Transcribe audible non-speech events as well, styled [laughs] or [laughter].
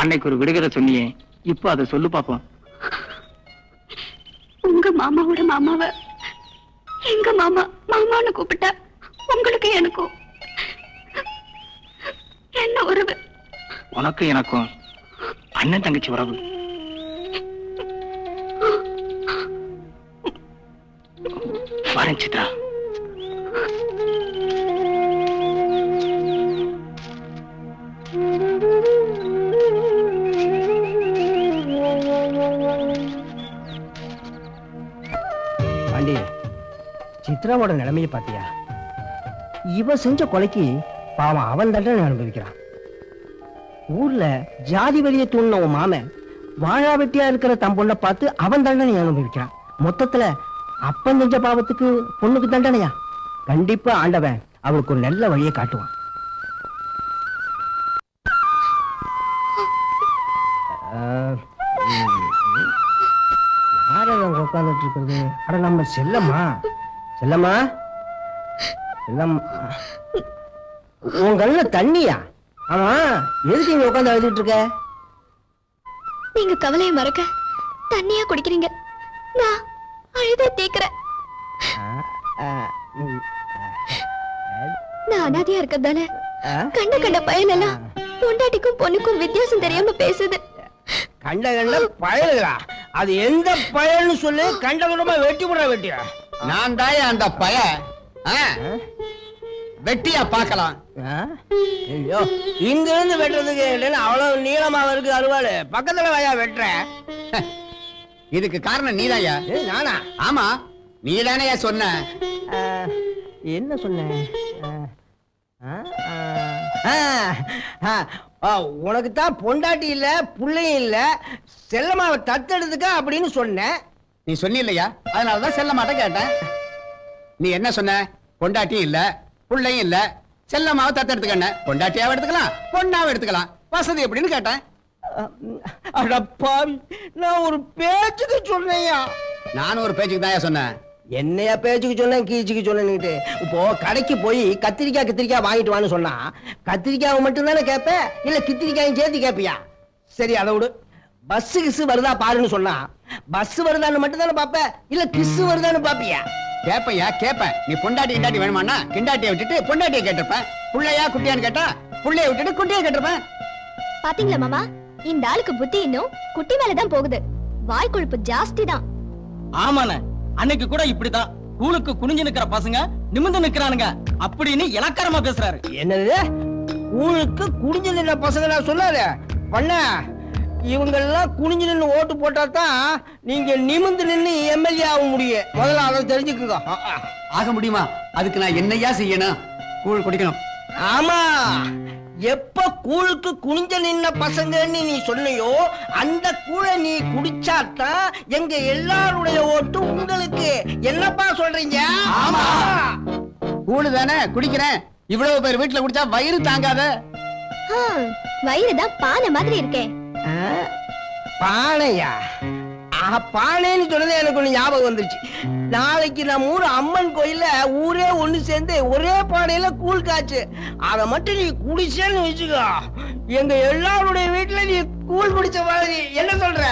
அன்னைக்கு ஒரு விடுகதை சொன்னியே. இப்போ அதை சொல்லு பாப்போம். உங்க மாமாவோட மாமாவ எங்க மாமா மாமான்னு கூப்பிட்டா உங்களுக்கு எனக்கும் என்ன உறவு? உனக்கு எனக்கும் அண்ணன் தங்கச்சி உறவு. [laughs] வரேன் சித்ரா. சித்ராவோட நிலைமைய பாத்தியா இவ செஞ்ச கொலைக்கு பாவம் அவன் தண்டனை அனுபவிக்கிறான். ஊர்ல ஜாதி வழியை தூண்டின உன் மாமன் வாழா வெட்டியா இருக்கிற தம் பொண்ணை பார்த்து அவன் தண்டனை அனுபவிக்கிறான். மொத்தத்துல அப்பன் செஞ்ச பாவத்துக்கு பொண்ணுக்கு தண்டனையா? கண்டிப்பா ஆண்டவன் அவளுக்கு ஒரு நல்ல வழியை காட்டுவான். யார் உட்கார்ந்துட்டு இருக்கிறது? அட நம்ம செல்லம்மா. செல்லம்மா? செல்லம் உன் தண்ணியா? ஆமா எதுக்கு இங்க உட்கார்ந்து அழுதுட்டு இருக்க? நீங்க கவலையை மறக்க தண்ணியா குடிக்கிறீங்க. நான் அழுத தீக்கிறேன் நான் அனாதையா இருக்கிறதால கண்ட கண்ட பயலெல்லாம் பொண்டாட்டிக்கும் பொண்ணுக்கும் வித்தியாசம் தெரியாம பேசுது. கண்ட கண்ட பயலுகளா? அது எந்த பயல்னு சொல்லு கண்ட கண்டமா வெட்டி விட வெட்டியா? நான் தாயா அந்த பய. ஆ, வெட்டியா பார்க்கலாம். ஆ? ஐயோ இங்க இருந்து வெட்டுறதுக்கு அவ்வளவு நீளமா இருக்கு அருவாள். பக்கத்துல வயா வெட்டுற. இதுக்கு காரணம் நீதாயா? நானா? ஆமா நீதானயா சொன்ன. ஆ, என்ன சொன்னேன் ஆ, ஆ, ஆ, ஆ, ஆ, உனக்கு தான் பொண்டாட்டி இல்ல புள்ளையும் இல்ல செல்லமாவை தத்தெடுத்துக்க அப்படின்னு சொன்னேன் நீ சொன்னில்லையா? அதனாலதான் செல்ல மாட்டேன் கேட்டேன். நீ என்ன சொன்ன? பொண்டாட்டியும் இல்ல புள்ளையும் இல்ல. செல்லமாவை தத்தெடுத்துக்கண்ண பொண்டாட்டியாவை எடுத்துக்கலாம் பொண்ணாவை எடுத்துக்கலாம். வசதி எப்படின்னு கேட்டேன். அடப்பாவி நான் ஒரு பேச்சுக்கு சொன்னேயா நானும் ஒரு பேச்சுக்கு தான் சொன்னேன். என்னையா பேச்சுக்கு சொன்னேன் கீச்சுக்கு சொன்னேன்னுட்டு. இப்போ கடைக்கு போய் கத்திரிக்காய் கத்திரிக்காய் வாங்கிட்டு வான்னு சொன்னா கத்திரிக்காய் மட்டும் தானே கேட்ப இல்ல கித்திரிக்காயும் சேர்த்து கேப்பியா? சரி அதை விடு. பஸ் கிஸ் வருதா பாருன்னு சொன்னா பஸ் வருதான்னு மட்டும் தானே பாப்ப இல்ல கிஸ் வருதான்னு பாப்பியா கேப்பையா? கேப்பேன் நீ பொண்டாட்டி கிண்டாட்டி வேணுமானா கிண்டாட்டியை விட்டுட்டு பொண்டாட்டியை கேட்டிருப்பேன். புள்ளையா குட்டியான்னு கேட்டா புள்ளைய விட்டுட்டு குட்டியை கேட்டிருப்பேன். பாத்தீங்களா மாமா? இந்த ஆளுக்கு புத்தி இன்னும் குட்டி மேலதான் போகுது. வாய் கொழுப்பு ஜாஸ்தி தான் ஆமாண்ணே. அன்னைக்கு கூட இப்படிதான். கூலுக்கு குனிஞ்சு நிக்கிற பசங்க நிமிர்ந்து நிக்கிறானுங்க. அப்படின்னு இலக்காரமா பேசுறாரு. என்னது? ஊருக்கு குடிஞ்சு நின்ன பசங்க நான் சொல்லாத. பண்ண இவங்கெல்லாம் குனிஞ்சு நின்னு ஓட்டு போட்டா தான் நீங்க நிமிந்து நின்னு எம்எல்ஏ ஆக முடியும். முதல்ல அதை தெரிஞ்சுக்குங்க. ஆக முடியுமா? அதுக்கு நான் என்னையா செய்யணும்? கூழ் குடிக்கணும். ஆமா. எப்ப கூழுக்கு குனிஞ்ச நின்ன பசங்கன்னு நீ சொன்னியோ அந்த கூழை நீ குடிச்சாதான் எங்க எல்லாருடைய ஓட்டு உங்களுக்கு. என்னப்பா சொல்றீங்க? ஆமா. கூழு தானே குடிக்கிறேன். இவ்வளவு பேர் வீட்டுல குடிச்சா வயிறு தாங்காத. வயிறு தான் பானை மாதிரி இருக்கே. ஆ, பானையா? ஆஹா, பானைன்னு சொன்னது எனக்கு ஒண்ணு ஞாபகம் வந்துருச்சு. நாளைக்கு நம்ம ஊர் அம்மன் கோயில்ல ஊரே ஒண்ணு சேர்ந்து ஒரே பானையில கூழ் காய்ச்சு. அத மட்டும் நீ குடிச்சேன்னு வச்சுக்கோ. எங்க எல்லாருடைய வீட்டுல நீ கூழ் குடிச்ச மாதிரி. என்ன சொல்ற?